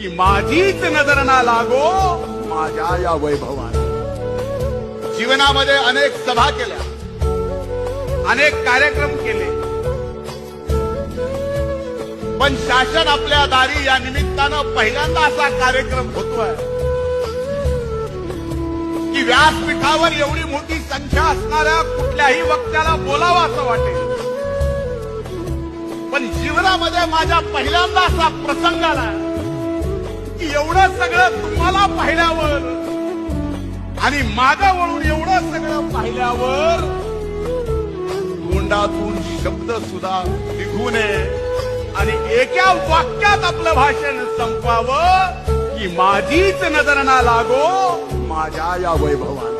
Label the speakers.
Speaker 1: की माझीच नजर ना लागो माझ्या या वैभवाला जीवनामध्ये अनेक सभा केल्या. अनेक कार्यक्रम केले. पण शासन आपल्या दारी या निमित्तानं पहिल्यांदा असा कार्यक्रम होतोय की व्यासपीठावर एवढी मोठी संख्या असणाऱ्या कुठल्याही वक्त्याला बोलावं असं वाटेल. पण जीवनामध्ये माझ्या पहिल्यांदा असा प्रसंग आला. सगळं तुम्हाला पाहिल्यावर. आणि मागा वळून एवढं सगळं पाहिल्यावर तोंडातून शब्द सुद्धा निघू नये आणि एका वाक्यात आपलं भाषण संपवावं की माझीच नजर ना लागो माझ्या या वैभवाला